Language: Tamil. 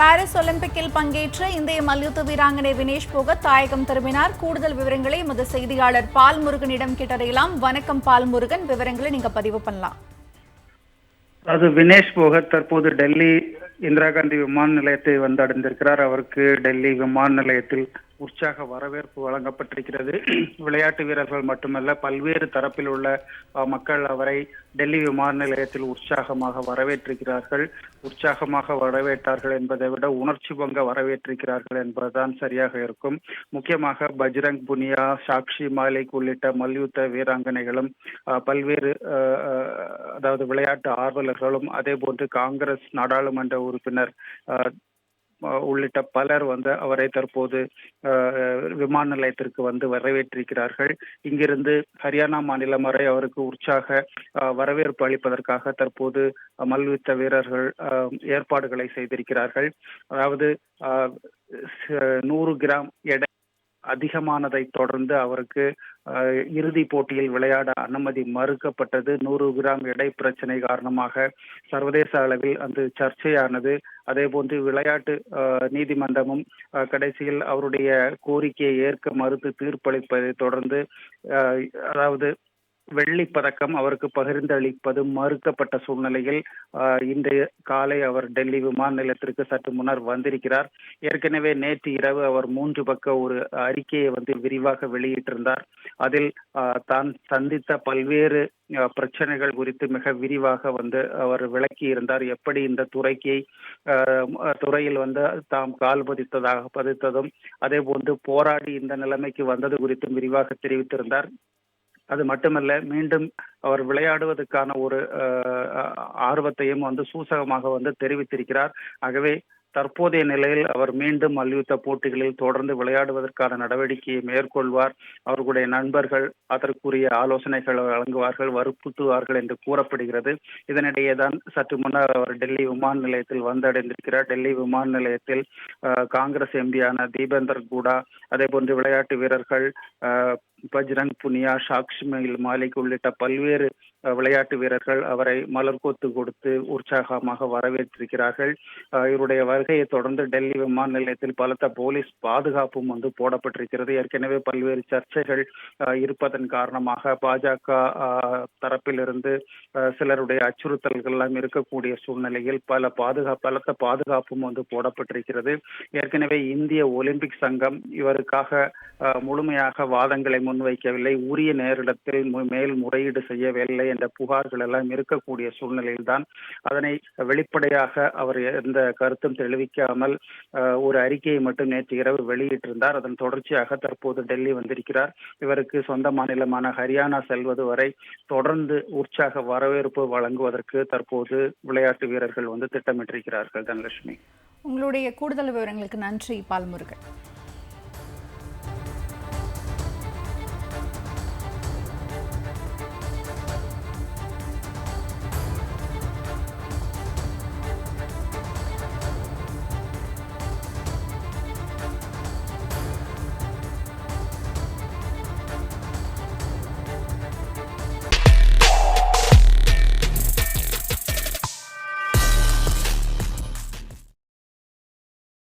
பாரிஸ் ஒலிம்பிக்கில் பங்கேற்ற இந்திய மல்யுத்த வீராங்கனை வினேஷ் போகத் தாயகம் திரும்பினார். கூடுதல் விவரங்களை எமது செய்தியாளர் பால்முருகனிடம் கேட்டறியலாம் வணக்கம் பால்முருகன். விவரங்களை நீங்க பதிவு பண்ணலாம். அது வினேஷ் போகத் தற்போது டெல்லி இந்திரா காந்தி விமான நிலையத்தை வந்து அடைந்திருக்கிறார் அவருக்கு டெல்லி விமான நிலையத்தில் உற்சாக வரவேற்பு வழங்கப்பட்டிருக்கிறது. விளையாட்டு வீரர்கள் மட்டுமல்ல பல்வேறு தரப்பில் உள்ள மக்கள் அவரை டெல்லி விமான நிலையத்தில் உற்சாகமாக வரவேற்றிருக்கிறார்கள். உற்சாகமாக வரவேற்றார்கள் என்பதை விட உணர்ச்சி பங்க வரவேற்றிருக்கிறார்கள் என்பதுதான் சரியாக இருக்கும். முக்கியமாக பஜ்ரங் புனியா சாக்ஷி மாலிக் உள்ளிட்ட மல்யுத்த வீராங்கனைகளும் பல்வேறு அதாவது விளையாட்டு ஆர்வலர்களும் அதே போன்று காங்கிரஸ் நாடாளுமன்ற உறுப்பினர் அஹ், உள்ளிட்ட பலர் வந்து அவரை தற்போது விமான நிலையத்திற்கு வந்து வரவேற்றிருக்கிறார்கள். இங்கிருந்து ஹரியானா மாநிலம் வரை அவருக்கு உற்சாக வரவேற்பு அளிப்பதற்காக தற்போது மல்யுத்த வீரர்கள் ஏற்பாடுகளை செய்திருக்கிறார்கள். அதாவது நூறு கிராம் எடை அதிகமானதை தொடர்ந்து அவருக்கு இறுதி இறுதிப் போட்டியில் விளையாட அனுமதி மறுக்கப்பட்டது. நூறு கிராம் எடை பிரச்சனை காரணமாக சர்வதேச அளவில் அந்த சர்ச்சையானது. அதே போன்று விளையாட்டு நீதிமன்றமும் கடைசியில் அவருடைய கோரிக்கையை ஏற்க மறுத்து தீர்ப்பளிப்பதை தொடர்ந்து அதாவது வெள்ளி பதக்கம் அவருக்கு பகிர்ந்தளிப்பது மறுக்கப்பட்ட சூழ்நிலையில் இன்று காலை அவர் டெல்லி விமான நிலையத்திற்கு சற்று முன்னர் வந்திருக்கிறார். ஏற்கனவே நேற்று இரவு அவர் மூன்று பக்க ஒரு அறிக்கையை வந்து விரிவாக வெளியிட்டிருந்தார். அதில் தான் சந்தித்த பல்வேறு பிரச்சனைகள் குறித்து மிக விரிவாக வந்து அவர் விளக்கி இருந்தார் எப்படி இந்த துறைக்கு துறையில் வந்து தாம் கால் பதித்ததாக பதித்ததும் அதே போன்று போராடி இந்த நிலைமைக்கு வந்தது குறித்தும் விரிவாக தெரிவித்திருந்தார். அது மட்டுமல்ல மீண்டும் அவர் விளையாடுவதற்கான ஒரு ஆர்வத்தையும் வந்து சூசகமாக வந்து தெரிவித்திருக்கிறார். ஆகவே தற்போதைய நிலையில் அவர் மீண்டும் மல்யுத்த போட்டிகளில் தொடர்ந்து விளையாடுவதற்கான நடவடிக்கையை மேற்கொள்வார். அவர்களுடைய நண்பர்கள் அதற்குரிய ஆலோசனைகளை வழங்குவார்கள் வற்புறுத்துவார்கள் என்று கூறப்படுகிறது. இதனிடையே தான் சற்று முன்னர் அவர் டெல்லி விமான நிலையத்தில் வந்தடைந்திருக்கிறார். டெல்லி விமான நிலையத்தில் காங்கிரஸ் எம்பியான தீபேந்தர் கூடா அதே போன்று விளையாட்டு வீரர்கள் பஜ்ரங் புனியா சாக்ஷ்மில் மாலிக் உள்ளிட்ட பல்வேறு விளையாட்டு வீரர்கள் அவரை மலர் கோத்து கொடுத்து உற்சாகமாக வரவேற்றிருக்கிறார்கள். இவருடைய வருகையை தொடர்ந்து டெல்லி விமான நிலையத்தில் பலத்த போலீஸ் பாதுகாப்பும் வந்து போடப்பட்டிருக்கிறது. ஏற்கனவே பல்வேறு சர்ச்சைகள் இருப்பதன் காரணமாக பாஜக தரப்பிலிருந்து சிலருடைய அச்சுறுத்தல்கள் எல்லாம் இருக்கக்கூடிய சூழ்நிலையில் பல பாதுகா பலத்த பாதுகாப்பும் வந்து போடப்பட்டிருக்கிறது. ஏற்கனவே இந்திய ஒலிம்பிக் சங்கம் இவருக்காக முழுமையாக வாதங்களை முன் முன்வைக்கவில்லை. உரிய நேரிடத்தில் மேல் முறையீடு செய்யவில்லை என்ற புகார்கள் எல்லாம் இருக்கக்கூடிய சூழ்நிலையில்தான் அதனை வெளிப்படையாக அவர் எந்த கருத்தும் தெரிவிக்காமல் ஒரு அறிக்கையை மட்டும் நேற்று இரவு வெளியிட்டிருந்தார். அதன் தொடர்ச்சியாக தற்போது டெல்லி வந்திருக்கிறார். இவருக்கு சொந்த மாநிலமான ஹரியானா செல்வது வரை தொடர்ந்து உற்சாக வரவேற்பு வழங்குவதற்கு தற்போது விளையாட்டு வீரர்கள் வந்து திட்டமிட்டிருக்கிறார்கள் தனலட்சுமி. உங்களுடைய கூடுதல் விவரங்களுக்கு நன்றி பால்முருகன்.